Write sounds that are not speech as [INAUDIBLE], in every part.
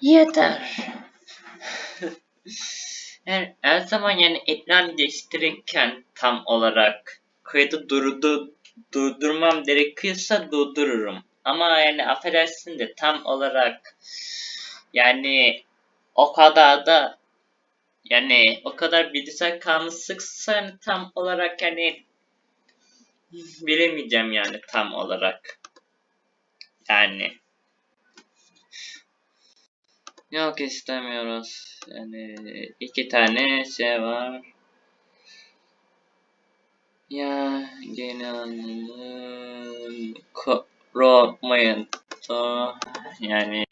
Yeter. [LAUGHS] her, her zaman yani ekran değiştirirken tam olarak kaydı durdu, durdurmam gerekiyorsa durdururum. Ama yani affedersin de tam olarak yani o kadar da yani o kadar bilgisayar kanı sıksa yani tam olarak yani bilemeyeceğim yani tam olarak. Yani Yok istemiyoruz. Yani iki tane şey var. Ya genel korumayın yani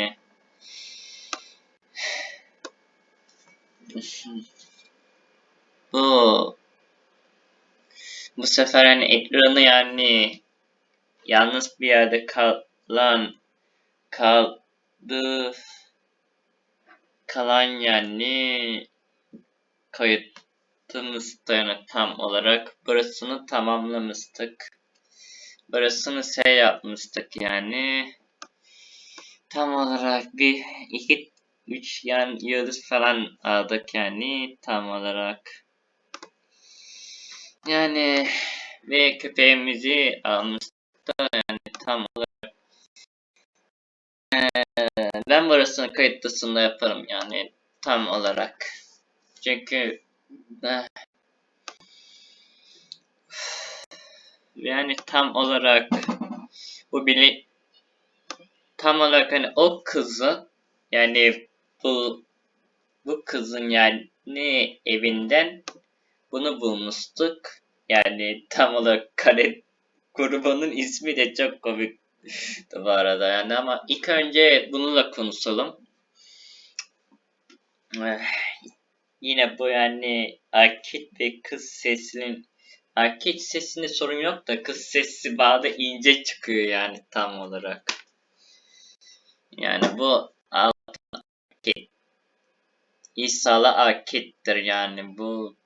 bu bu sefer hani ekranı yani yalnız bir yerde kalan kaldı kalan yani kayıtımızda tam olarak burasını tamamlamıştık. Burasını şey yapmıştık yani. Tam olarak bir iki üç yan yıldız falan aldık yani tam olarak. Yani ve köpeğimizi almıştık da yani tam olarak. Ee, ben burasını kayıt dışında yaparım yani tam olarak. Çünkü eh, yani tam olarak bu bile tam olarak hani o kızı yani bu bu kızın yani evinden bunu bulmuştuk. Yani tam olarak kare grubunun ismi de çok komik bu arada yani ama ilk önce bununla konuşalım. Eh, yine bu yani erkek ve kız sesinin erkek sesinde sorun yok da kız sesi bazı ince çıkıyor yani tam olarak. Yani bu altın erkek. İsalı erkektir yani bu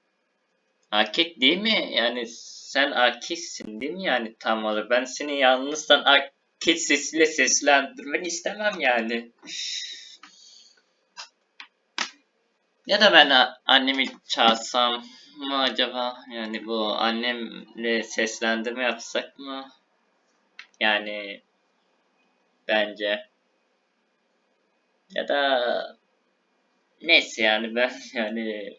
erkek değil mi? Yani sen erkeksin değil mi yani tam olarak? Ben seni yalnızdan erkek sesiyle seslendirmek istemem yani. Ya da ben annemi çağırsam mı acaba? Yani bu annemle seslendirme yapsak mı? Yani bence ya da neyse yani ben [LAUGHS] yani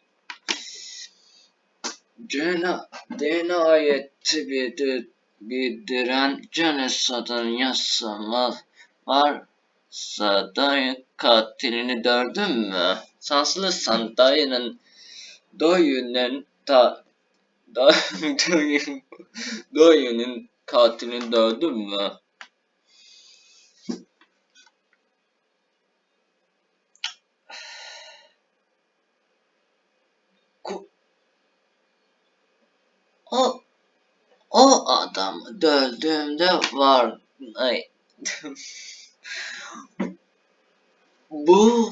DNA, DNA'yeti bir bildiren Canesa'dan yasama varsa dayı katilini gördün mü? Şanslıysan dayının ta da, [LAUGHS] dayının, dayının katilini gördün mü? O o adam döldüğümde var. Ay. bu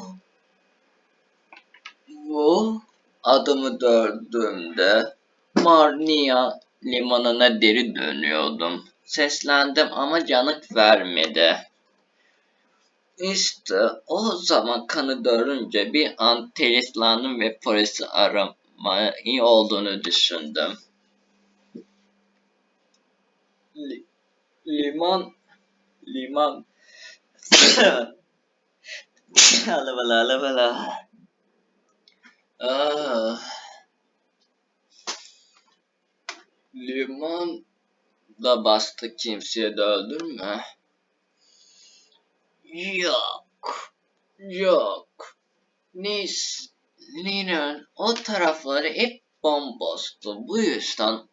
bu adamı dördüğümde Marnia limanına deri dönüyordum. Seslendim ama yanıt vermedi. İşte o zaman kanı görünce bir an Terislan'ın ve polisi arama iyi olduğunu düşündüm. Li, liman liman [LAUGHS] alabala alabala Ah. Liman da bastı kimseye de öldürme. Yok. Yok. Nis, Linen o tarafları hep bomboştu. Bu yüzden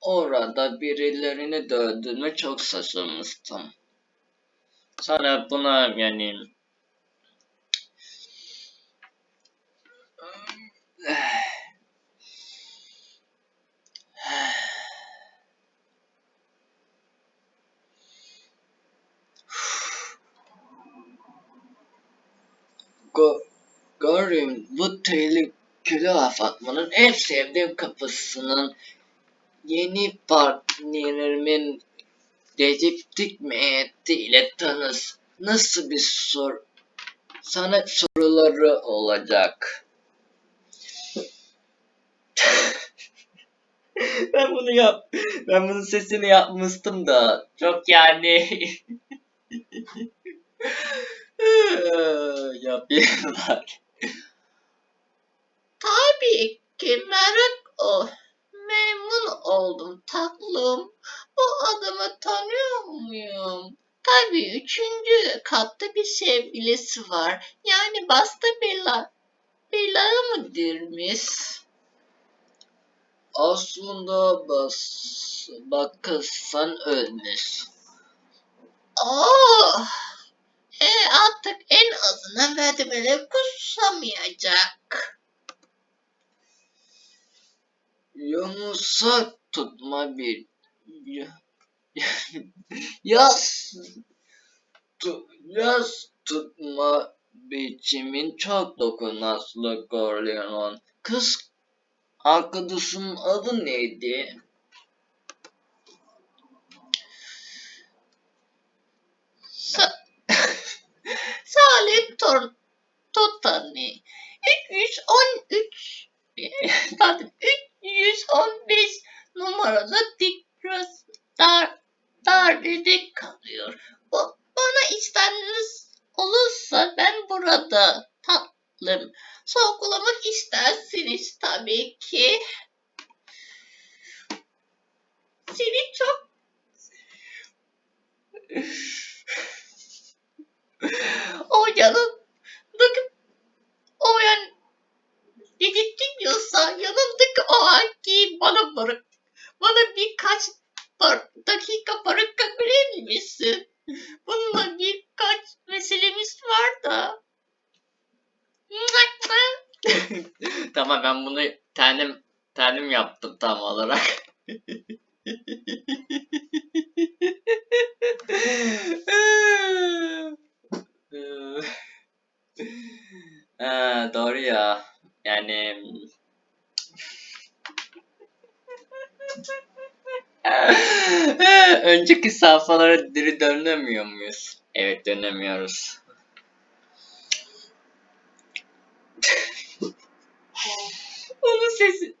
orada birilerini dövdüğüme çok şaşırmıştım. Sonra buna yani Go Gorim bu tehlikeli afatmanın en sevdiğim kapısının yeni partnerimin dedektif meyeti ile tanış. Nasıl bir sor sana soruları olacak. [LAUGHS] ben bunu yap ben bunun sesini yapmıştım da çok yani [LAUGHS] yapıyorlar. Tabii ki merak o. Memnun oldum tatlım. Bu adamı tanıyor muyum? Tabii üçüncü katta bir sevgilisi var. Yani basta bela. Bela mı dirmiş? Aslında bas bakırsan ölmüş. Oh! E artık en azından verdiğimleri kusamayacak. Yumuşak tutma bir ya- [LAUGHS] yaz tu, yaz tutma biçimin çok dokunaklı görünüyor. Kız arkadaşının adı neydi? Sa Salih Tor Totani 313 pardon 315 numaralı Dikros dar dairede kalıyor. Bu, bana isteniniz olursa ben burada tatlım. Sorgulamak isterseniz tabii ki. Seni çok o yanındaki o yan dedirtmiyorsa yanındaki o erkeği bana bırak. Bana birkaç par- dakika bırakabilir misin? Bununla birkaç meselemiz var da. Tamam ben bunu kendim kendim yaptım tam olarak. [LAUGHS] ha, doğru ya. Yani [LAUGHS] önceki sayfalara geri dönemiyor muyuz? Evet dönemiyoruz. [LAUGHS] Onun sesi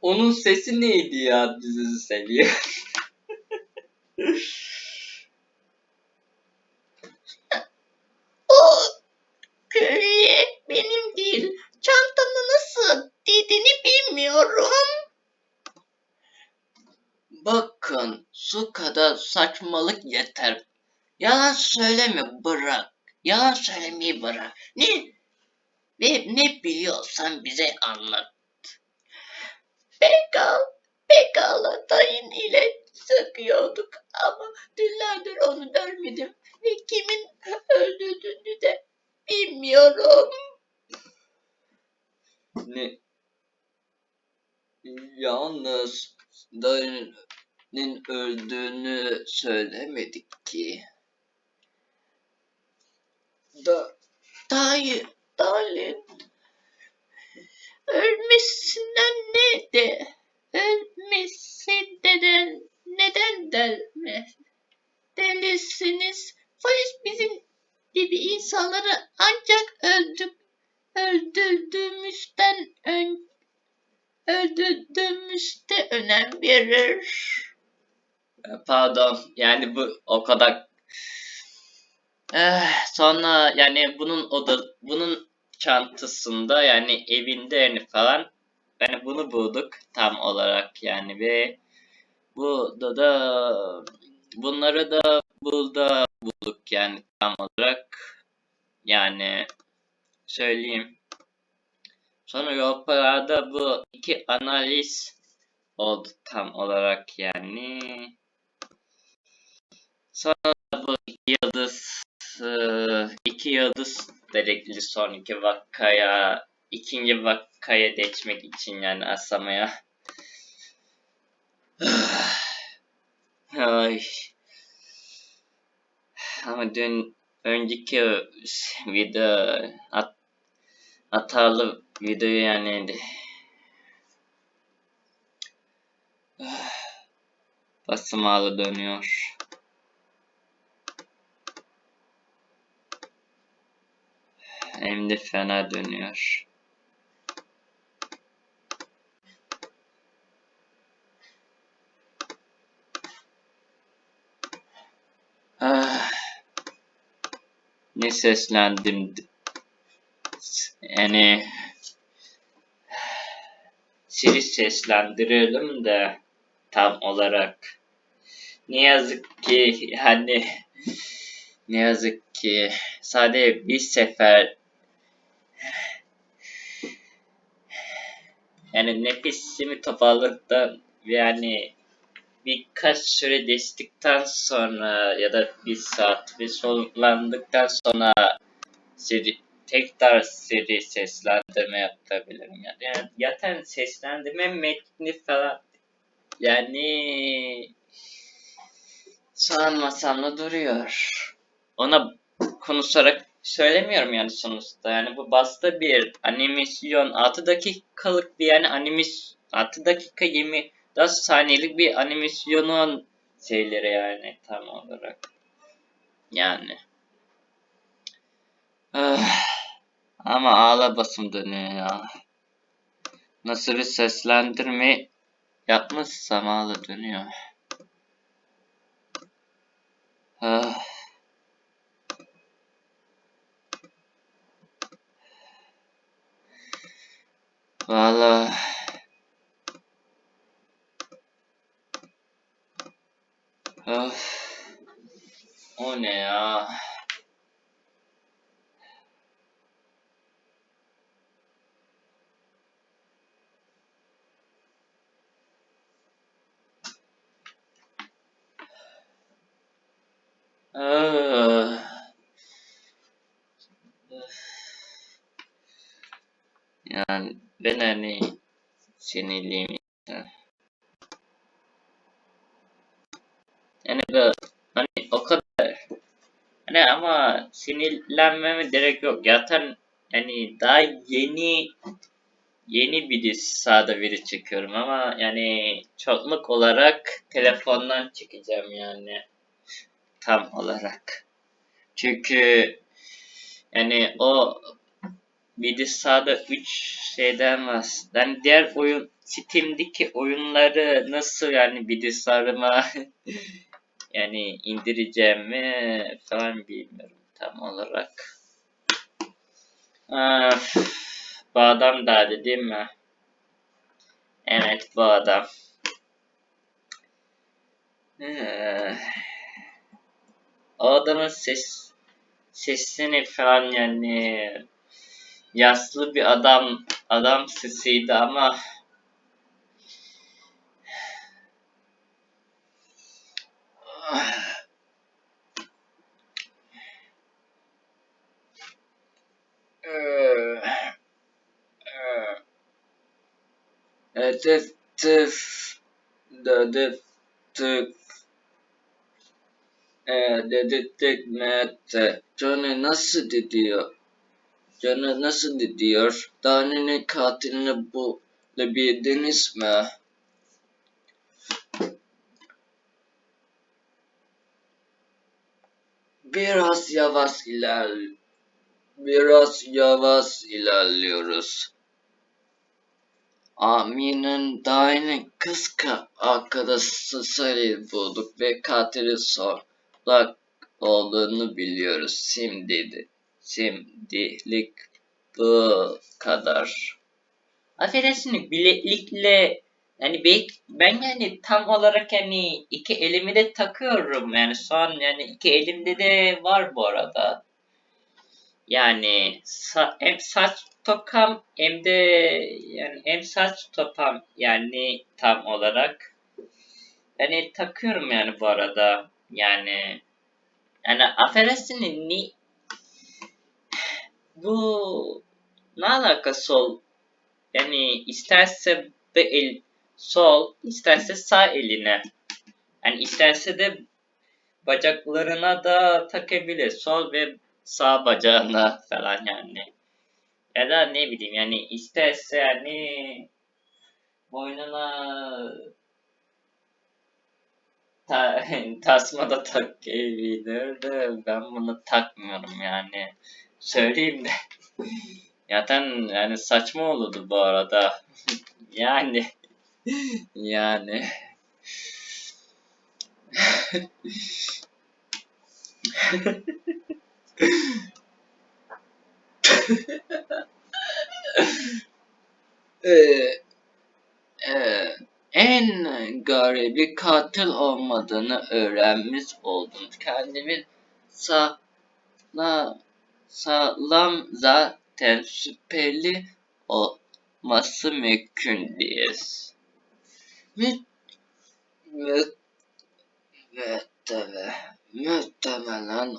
onun sesi neydi ya dizisi seviyor. O külliye benim değil. Çantanı nasıl dediğini bilmiyorum. Bakın su kadar saçmalık yeter. Yalan söyleme bırak. Yalan söylemeyi bırak. Ne ve ne biliyorsan bize anlat. Pekal, pekala dayın ile sıkıyorduk ama dünlerdir onu görmedim ve kimin öldürdüğünü de bilmiyorum. Ne? Yalnız dayının öldüğünü söylemedik ki. Da Dayı, dayın ölmesinden ne de ölmesi neden neden delme delisiniz. Polis bizim gibi insanları ancak öldük öldürdüğümüzden ön, öldürdüğümüzde önem verir. Pardon yani bu o kadar Eh, sonra yani bunun oda bunun çantasında yani evinde yani falan yani bunu bulduk tam olarak yani ve burada da bunları da burada bulduk yani tam olarak yani söyleyeyim. Sonra Europara'da bu iki analiz oldu tam olarak yani. Sonra bu iki yıldız eee, iki yıldız dereceli sonraki vakaya ikinci vakaya geçmek için yani asamaya. [SIGHS] Ay. Ama dün önceki video at, hatalı video yani [SIGHS] basım ağrı dönüyor. Hem fena dönüyor. Ah. Ne seslendim. Yani Siri seslendirelim de tam olarak. Ne yazık ki yani ne yazık ki sadece bir sefer yani nefesimi toparladıktan yani birkaç süre destekten sonra ya da bir saat ve sollandıktan sonra seri, tekrar seri seslendirme yapabilirim. Yani, zaten seslendirme metni falan yani sanmasamla duruyor. Ona konuşarak söylemiyorum yani sonuçta. Yani bu basta bir animasyon 6 dakikalık bir yani animasyon 6 dakika 20 4 saniyelik bir animasyonun şeyleri yani tam olarak. Yani. Ah, ama ağla basım dönüyor ya. Nasıl bir seslendirme yapmışsam ağla dönüyor. Ah. Valla Öf. O ne ya? Öf. Yani ben hani sinirliyim. Yani böyle hani o kadar hani ama sinirlenmeme gerek yok. Zaten yani daha yeni yeni bir sahada biri çekiyorum ama yani çokluk olarak telefondan çekeceğim yani tam olarak. Çünkü yani o bilgisayarda 3 şeyden var. Yani diğer oyun Steam'deki oyunları nasıl yani bilgisayarıma [LAUGHS] yani indireceğimi falan bilmiyorum tam olarak. Öf, bu adam derdi değil mi? Evet bu adam. Ee, o adamın ses sesini falan yani yaşlı bir adam adam sesiydi ama Dedektif Dedektif e, Dedektif Mete Johnny nasıl gidiyor? Johnny nasıl gidiyor? Dani'nin katilini bulabildiniz mi? Biraz yavaş iler biraz yavaş ilerliyoruz. Amin'in Dayı'nın kız arkadaşı Salih bulduk ve katili solak olduğunu biliyoruz. Şimdi şimdilik bu kadar. Affedersiniz bileklikle yani ben, yani tam olarak yani iki elimi de takıyorum yani şu an yani iki elimde de var bu arada. Yani sa hem saç tokam hem de yani hem saç topam yani tam olarak yani takıyorum yani bu arada yani yani affedersiniz ni bu ne alakası ol yani isterse de el sol isterse sağ eline yani isterse de bacaklarına da takabilir sol ve sağ bacağına falan yani. Ya da ne bileyim yani isterse yani boynuna ta, [LAUGHS] tasma da takabilir de ben bunu takmıyorum yani. Söyleyeyim de [LAUGHS] Zaten yani saçma olurdu bu arada. [LAUGHS] yani yani Eee, [LAUGHS] eee, en garibi katil olmadığını öğrenmiş oldum. Kendimi sağla, sağlam zaten şüpheli olması mümkün değil. Muhtemelen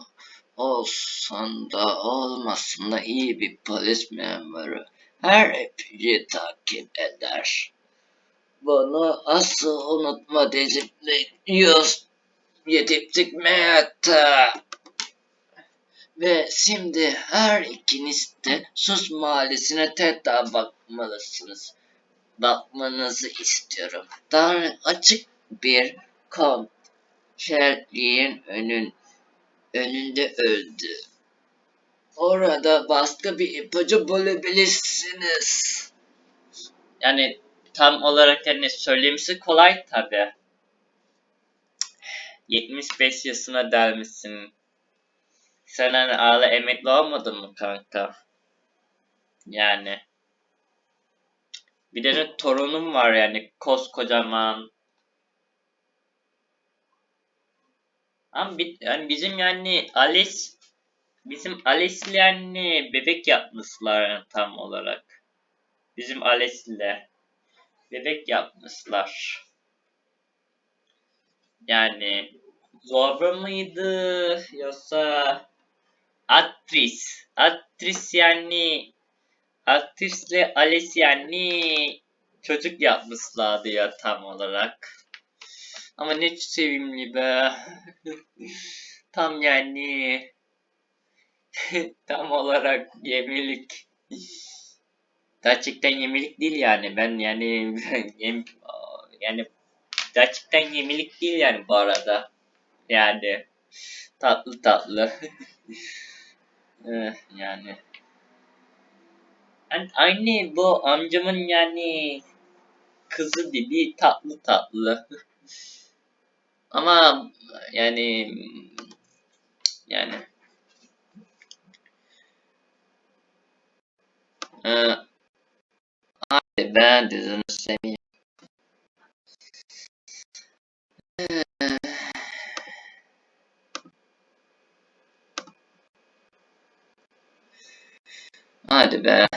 olsan da olmasın da iyi bir polis memuru her ipucu takip eder. Bunu asıl unutma dizipli yüz yetiptik meyhatta. Ve şimdi her ikiniz de sus mahallesine tekrar bakmalısınız. Bakmanızı istiyorum. Daha açık bir konserliğin önün, önünde öldü. Orada başka bir ipucu bulabilirsiniz. Yani tam olarak yani söylemesi kolay tabi. 75 yaşına delmişsin. Sen hani ağla emekli olmadın mı kanka? Yani. Bir de torunum var yani koskocaman. Ama bir, yani bizim yani Alice bizim Alice'le yani bebek yapmışlar yani tam olarak. Bizim Alice'le bebek yapmışlar. Yani Zorba mıydı yoksa aktris? Aktris yani aktrisle Alice yani çocuk yapmışlardı ya tam olarak. Ama ne sevimli be. [LAUGHS] tam yani [LAUGHS] tam olarak yemelik. Gerçekten yemelik değil yani. Ben yani [LAUGHS] yem, yani gerçekten yemelik değil yani bu arada. Yani tatlı tatlı. Eh, yani. Yani aynı bu amcamın yani kızı gibi tatlı tatlı. [LAUGHS] Ama yani yani ee, ben dizini seveyim. Hadi be.